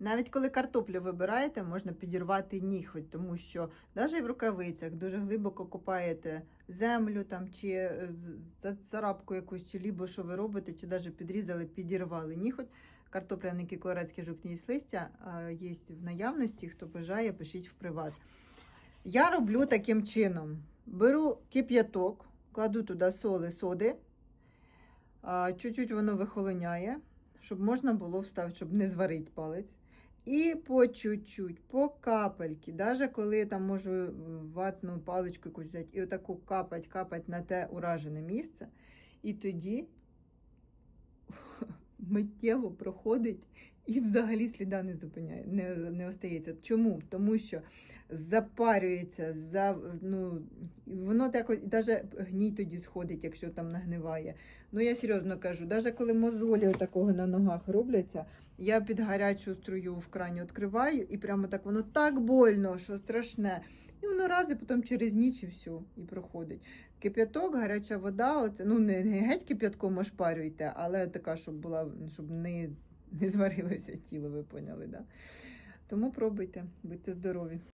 Навіть коли картоплю вибираєте, можна підірвати ніготь, тому що навіть в рукавицях дуже глибоко копаєте землю там, чи е, царапку якусь, чи лібо що ви робите, чи навіть підрізали, підірвали ніготь. Картопляний колорадський жовтні листя а, є в наявності. Хто бажає, пишіть в приват. Я роблю таким чином: беру кип'яток, кладу туди соли, соди, чуть-чуть воно вихолоняє, щоб можна було вставити, щоб не зварити палець. І по чуть-чуть, по капельки, навіть коли я там можу ватну паличку якусь взяти, і отаку капать, капать на те уражене місце. І тоді миттєво проходить і взагалі сліда не зупиняє, не, не остається. Чому? Тому що запарюється, за, ну, воно так, навіть гній тоді сходить, якщо там нагниває. Ну я серйозно кажу, навіть коли мозолі такого на ногах робляться, я під гарячу струю в крані відкриваю, і прямо так воно так больно, що страшне. І воно раз, і потім через ніч і все, і проходить. Кип'яток, гаряча вода, оце, ну не, геть кип'ятком ошпарюйте, але така, щоб була, щоб не, не зварилося тіло, ви поняли, да? Тому пробуйте, будьте здорові.